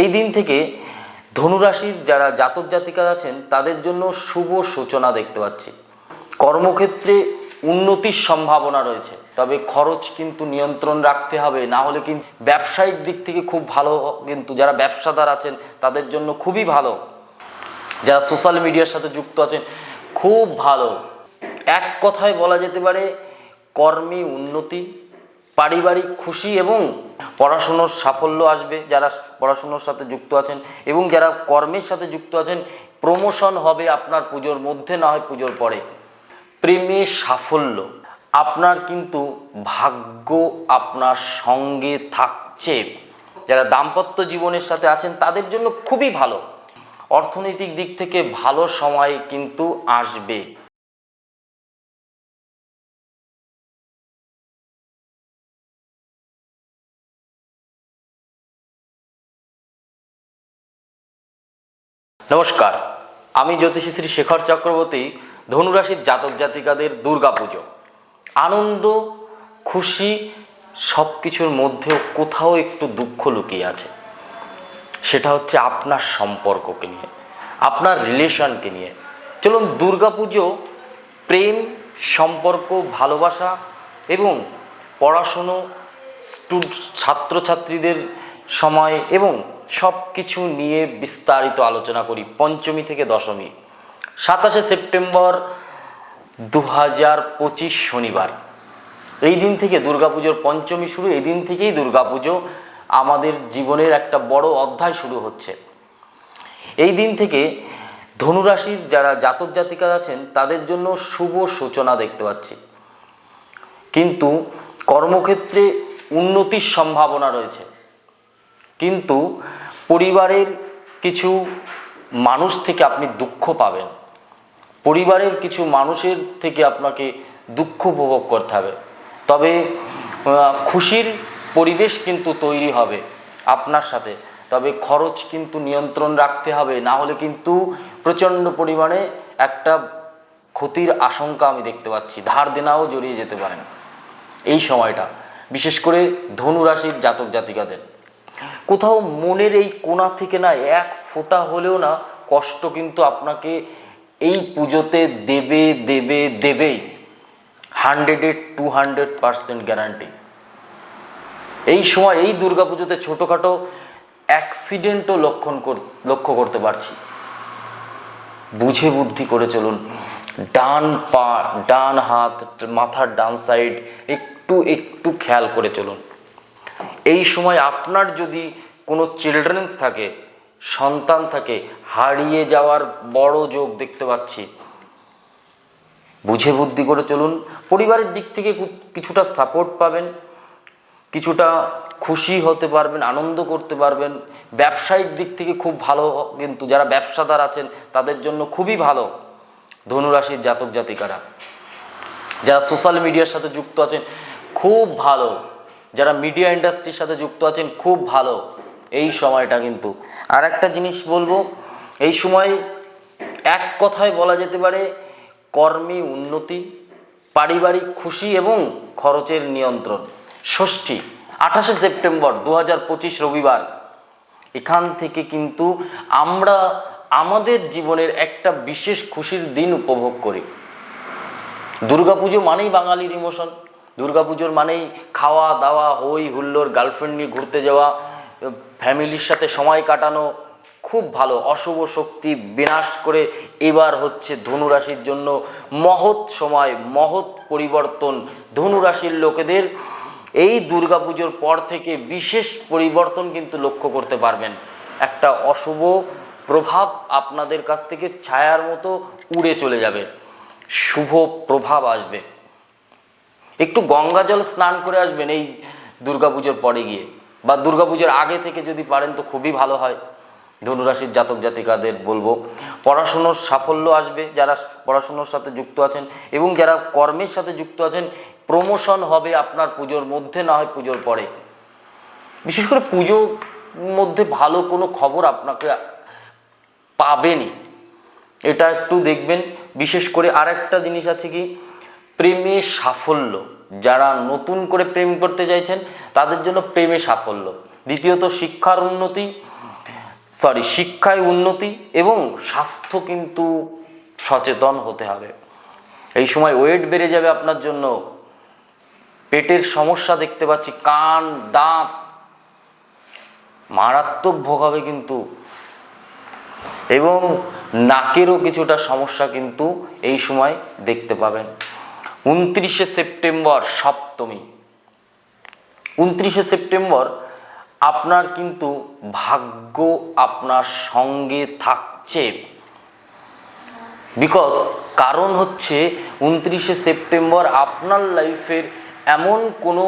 এই দিন থেকে ধনুরাশির যারা জাতক জাতিকা আছেন, তাদের জন্য শুভ সূচনা দেখতে পাচ্ছি। কর্মক্ষেত্রে উন্নতির সম্ভাবনা রয়েছে, তবে খরচ কিন্তু নিয়ন্ত্রণ রাখতে হবে, না হলে কিন্তু ব্যবসায়িক দিক থেকে খুব ভালো কিন্তু যারা ব্যবসাদার আছেন, তাদের জন্য খুবই ভালো। যারা সোশ্যাল মিডিয়ার সাথে যুক্ত আছেন, খুব ভালো। এক কথায় বলা যেতে পারে, কর্মে উন্নতি পারিবারিক খুশি এবং পড়াশুনোর সাফল্য আসবে, যারা পড়াশুনোর সাথে যুক্ত আছেন এবং যারা কর্মের সাথে যুক্ত আছেন প্রমোশন হবে আপনার পুজোর মধ্যে, না হয় পুজোর পরে। প্রেমে সাফল্য, আপনার কিন্তু ভাগ্য আপনার সঙ্গে থাকছে। যারা দাম্পত্য জীবনের সাথে আছেন, তাদের জন্য খুবই ভালো। অর্থনৈতিক দিক থেকে ভালো সময় কিন্তু আসবে। নমস্কার, আমি জ্যোতিষী শ্রী শেখর চক্রবর্তী, ধনুরাশির জাতক জাতিকাদের দুর্গাপুজো। আনন্দ, খুশি সব কিছুর মধ্যেও কোথাও একটু দুঃখ লুকিয়ে আছে। সেটা হচ্ছে আপনার সম্পর্ককে নিয়ে, আপনার রিলেশনকে নিয়ে। চলুন, দুর্গাপুজো প্রেম, সম্পর্ক, ভালোবাসা এবং পড়াশুনো, স্টুড, ছাত্রছাত্রীদের সময় এবং সব কিছু নিয়ে বিস্তারিত আলোচনা করি, পঞ্চমী থেকে দশমী। সাতাশে সেপ্টেম্বর দু হাজার পঁচিশ শনিবার। এই দিন থেকে দুর্গাপুজোর পঞ্চমী শুরু, এই দিন থেকেই দুর্গাপুজো আমাদের জীবনের একটা বড় অধ্যায় শুরু হচ্ছে। এই দিন থেকে ধনুরাশির যারা জাতক জাতিকা আছেন, তাদের জন্য শুভ সূচনা দেখতে পাচ্ছি। কিন্তু কর্মক্ষেত্রে উন্নতির সম্ভাবনা রয়েছে। কিন্তু পরিবারের কিছু মানুষ থেকে আপনি দুঃখ পাবেন। পরিবারের কিছু মানুষের থেকে আপনাকে দুঃখ উপভোগ করতে হবে। তবে খুশির পরিবেশ কিন্তু তৈরি হবে আপনার সাথে। তবে খরচ কিন্তু নিয়ন্ত্রণ রাখতে হবে, না হলে কিন্তু প্রচণ্ড পরিমাণে একটা ক্ষতির আশঙ্কা আমি দেখতে পাচ্ছি। ধার দেনাও জড়িয়ে যেতে পারেন। এই সময়টা, বিশেষ করে ধনু রাশির জাতক জাতিকাদের। কোথাও মনের এই কোণা থেকে না এক ফোঁটা হলেও না কষ্ট কিন্তু আপনাকে এই পুজোতে দেবে দেবে, দেবেই। হান্ড্রেডে টু হান্ড্রেড পারসেন্ট গ্যারান্টি এই সময় এই দুর্গাপুজোতে ছোটোখাটো অ্যাক্সিডেন্টও লক্ষণ কর- লক্ষ্য করতে পারছি। বুঝে বুদ্ধি করে চলুন। ডান পা, ডান হাত, মাথার ডান সাইড একটু একটু খেয়াল করে চলুন। এই সময় আপনার যদি কোনো চিলড্রেন্স থাকে, সন্তান থাকে, হারিয়ে যাওয়ার বড় যোগ দেখতে পাচ্ছি। বুঝে বুদ্ধি করে চলুন, পরিবারের দিক থেকে কিছুটা সাপোর্ট পাবেন, কিছুটা খুশি হতে পারবেন, আনন্দ করতে পারবেন। ব্যবসায়িক দিক থেকে খুব ভালো কিন্তু যারা ব্যবসাদার আছেন, তাদের জন্য খুবই ভালো ধনুরাশির জাতক জাতিকারা। যারা সোশ্যাল মিডিয়ার সাথে যুক্ত আছেন, খুব ভালো। যারা মিডিয়া ইন্ডাস্ট্রির সাথে যুক্ত আছেন, খুব ভালো। এই সময়টা কিন্তু। আর একটা জিনিস বলব, এই সময় এক কথায় বলা যেতে পারে, কর্মে উন্নতি, পারিবারিক খুশি এবং খরচের নিয়ন্ত্রণ। ষষ্ঠী, আঠাশে সেপ্টেম্বর দু হাজার পঁচিশ রবিবার। এখান থেকে কিন্তু আমরা আমাদের জীবনের একটা বিশেষ খুশির দিন উপভোগ করি। দুর্গাপুজো মানেই বাঙালির ইমোশন। দুর্গাপুজোর মানেই খাওয়া, দাওয়া, হই হুল্লোর গার্লফ্রেন্ড নিয়ে ঘুরতে যাওয়া, ফ্যামিলির সাথে সময় কাটানো, খুব ভালো, অশুভ শক্তি বিনাশ করে এবার হচ্ছে ধনুরাশির জন্য মহৎ সময়, মহৎ পরিবর্তন ধনুরাশির লোকেদের। এই দুর্গাপুজোর পর থেকে বিশেষ পরিবর্তন কিন্তু লক্ষ্য করতে পারবেন। একটা অশুভ প্রভাব আপনাদের কাছ থেকে ছায়ার মতো উড়ে চলে যাবে। শুভ প্রভাব আসবে। একটু গঙ্গা জল স্নান করে আসবেন এই দুর্গাপুজোর পরে গিয়ে। বা দুর্গাপুজোর আগে থেকে যদি পারেন তো খুবই ভালো হয়। ধনুরাশির জাতক জাতিকাদের বলব। পড়াশুনোর সাফল্য আসবে, যারা পড়াশুনোর সাথে যুক্ত আছেন এবং যারা কর্মের সাথে যুক্ত আছেন, প্রমোশন হবে আপনার পুজোর মধ্যে, না হয় পুজোর পরে। বিশেষ করে পুজোর মধ্যে ভালো কোনো খবর আপনাকে পাবেনই। এটা একটু দেখবেন। বিশেষ করে আরেকটা জিনিস আছে কি প্রেমে সাফল্য। যারা নতুন করে প্রেম করতে চাইছেন, তাদের জন্য প্রেমে সাফল্য। দ্বিতীয়ত, শিক্ষার উন্নতি। সরি শিক্ষায় উন্নতি এবং স্বাস্থ্য কিন্তু সচেতন হতে হবে। এই সময় ওয়েট বেড়ে যাবে আপনার জন্য। পেটের সমস্যা দেখতে পাচ্ছি, কান, দাঁত। মারাত্মক ভোগাবে কিন্তু। এবং নাকেরও কিছুটা সমস্যা কিন্তু এই সময় দেখতে পাবেন। উনত্রিশে সেপ্টেম্বর সপ্তমী। উনত্রিশে সেপ্টেম্বর আপনার কিন্তু ভাগ্য আপনার সঙ্গে থাকছে। বিকজ কারণ হচ্ছে উনত্রিশে সেপ্টেম্বর আপনার লাইফের এমন কোনো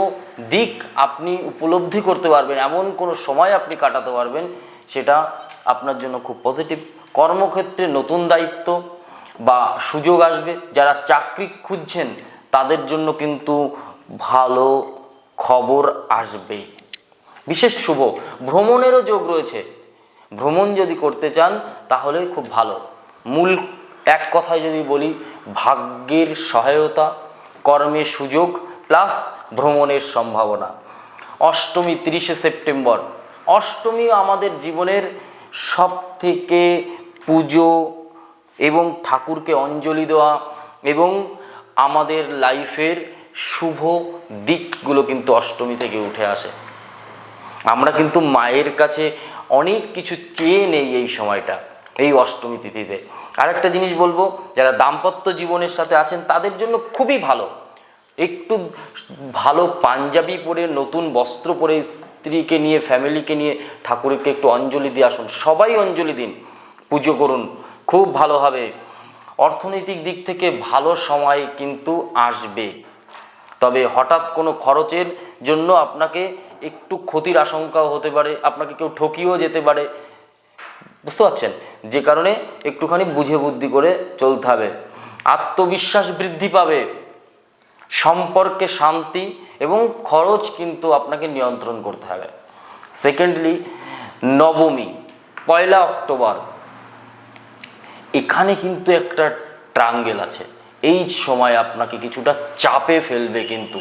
দিক আপনি উপলব্ধি করতে পারবেন, এমন কোনো সময় আপনি কাটাতে পারবেন, সেটা আপনার জন্য খুব পজিটিভ কর্মক্ষেত্রে নতুন দায়িত্ব বা সুযোগ আসবে, যারা চাকরি খুঁজছেন তাদের জন্য কিন্তু ভালো খবর আসবে। বিশেষ শুভ, ভ্রমণেরও যোগ রয়েছে। ভ্রমণ যদি করতে চান, তাহলে খুব ভালো। মূল এক কথায় যদি বলি, ভাগ্যের সহায়তা, কর্মের সুযোগ, প্লাস ভ্রমণের সম্ভাবনা। অষ্টমী, তিরিশে সেপ্টেম্বর। অষ্টমী আমাদের জীবনের সব থেকে পুজো এবং ঠাকুরকে অঞ্জলি দেওয়া এবং আমাদের লাইফের শুভ দিকগুলো কিন্তু অষ্টমী থেকে উঠে আসে। আমরা কিন্তু মায়ের কাছে অনেক কিছু চেয়ে নেই এই সময়টা, এই অষ্টমী তিথিতে। আরেকটা জিনিস বলব, যারা দাম্পত্য জীবনের সাথে আছেন, তাদের জন্য খুবই ভালো। একটু ভালো পাঞ্জাবি পরে, নতুন বস্ত্র পরে, স্ত্রীকে নিয়ে, ফ্যামিলিকে নিয়ে, ঠাকুরকে একটু অঞ্জলি দিয়ে আসুন। সবাই অঞ্জলি দিন, পুজো করুন। খুব ভালো হবে। অর্থনৈতিক দিক থেকে ভালো সময় কিন্তু আসবে। তবে হঠাৎ কোনো খরচের জন্য আপনাকে একটু ক্ষতির আশঙ্কাও হতে পারে, আপনাকে কেউ ঠকিয়েও যেতে পারে। বুঝতে পারছেন? যে কারণে একটুখানি বুঝে বুদ্ধি করে চলতে হবে। আত্মবিশ্বাস বৃদ্ধি পাবে। সম্পর্কে শান্তি এবং খরচ কিন্তু আপনাকে নিয়ন্ত্রণ করতে হবে। সেকেন্ডলি নবমী, পয়লা অক্টোবর। এখানে কিন্তু একটা ট্রাঙ্গেল আছে। এই সময় আপনাকে কিছুটা চাপে ফেলবে কিন্তু।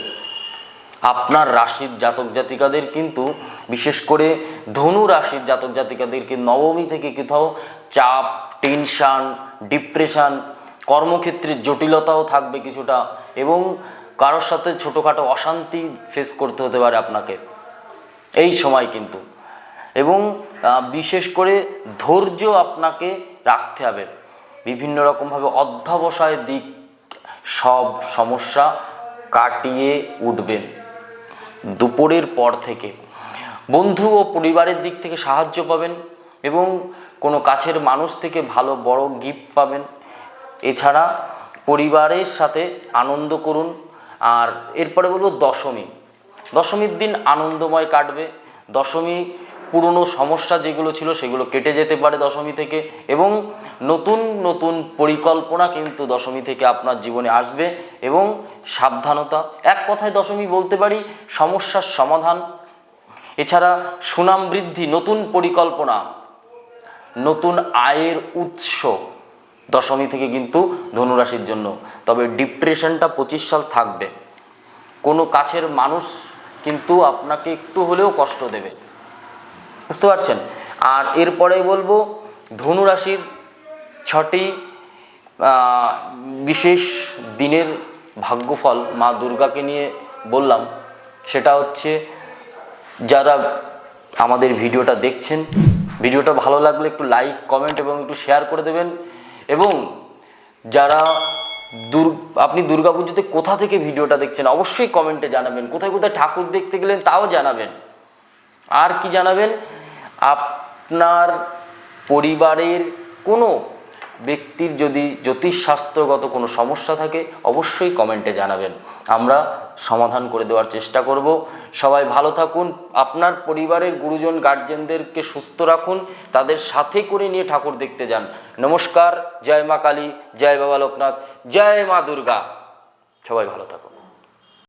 আপনার রাশির জাতক জাতিকাদের কিন্তু, বিশেষ করে ধনু রাশির জাতক জাতিকাদেরকে নবমী থেকে কোথাও চাপ টেনশান ডিপ্রেশন কর্মক্ষেত্রে জটিলতাও থাকবে কিছুটা এবং কারোর সাথে ছোটোখাটো অশান্তি ফেস করতে হতে পারে আপনাকে। এই সময় কিন্তু। এবং বিশেষ করে ধৈর্য আপনাকে রাখতে হবে। বিভিন্ন রকমভাবে অধ্যাবসায়ের দিক সব সমস্যা কাটিয়ে উঠবেন দুপুরের পর থেকে। বন্ধু ও পরিবারের দিক থেকে সাহায্য পাবেন এবং কোনো কাছের মানুষ থেকে ভালো বড় গিফট পাবেন। এছাড়া পরিবারের সাথে আনন্দ করুন। আর এরপরে বলব দশমী। দশমীর দিন আনন্দময় কাটবে। দশমী পুরনো সমস্যা যেগুলো ছিল সেগুলো কেটে যেতে পারে দশমী থেকে এবং নতুন নতুন পরিকল্পনা কিন্তু দশমী থেকে আপনার জীবনে আসবে এবং সাবধানতা, এক কথায় দশমী বলতে পারি সমস্যার সমাধান। এছাড়া সুনাম বৃদ্ধি, নতুন পরিকল্পনা, নতুন আয়ের উৎস দশমী থেকে কিন্তু ধনুরাশির জন্য। তবে ডিপ্রেশনটা পঁচিশ সাল থাকবে। কোনো কাছের মানুষ কিন্তু আপনাকে একটু হলেও কষ্ট দেবে। বুঝতে পারছেন? আর এরপরে বলব, ধনু রাশির ছটি বিশেষ দিনের ভাগ্যফল মা দুর্গাকে নিয়ে বললাম। সেটা হচ্ছে, যারা আমাদের ভিডিওটা দেখছেন, ভিডিওটা ভালো লাগলে একটু লাইক, কমেন্ট এবং একটু শেয়ার করে দেবেন। এবং যারা দুর, আপনি দুর্গাপুজোতে কোথা থেকে ভিডিওটা দেখছেন, অবশ্যই কমেন্টে জানাবেন। কোথায় কোথায় ঠাকুর দেখতে গেলেন, তাও জানাবেন। আর কি জানাবেন? আপনার পরিবারের কোনো ব্যক্তির যদি জ্যোতিষশাস্ত্রগত কোনো সমস্যা থাকে, অবশ্যই কমেন্টে জানাবেন। আমরা সমাধান করে দেওয়ার চেষ্টা করব। সবাই ভালো থাকুন, আপনার পরিবারের গুরুজন, গার্জেনদেরকে সুস্থ রাখুন, তাদের সাথে করে নিয়ে ঠাকুর দেখতে যান। নমস্কার, জয় মা কালী, জয় বাবা লোকনাথ, জয় মা দুর্গা। সবাই ভালো থাকুন।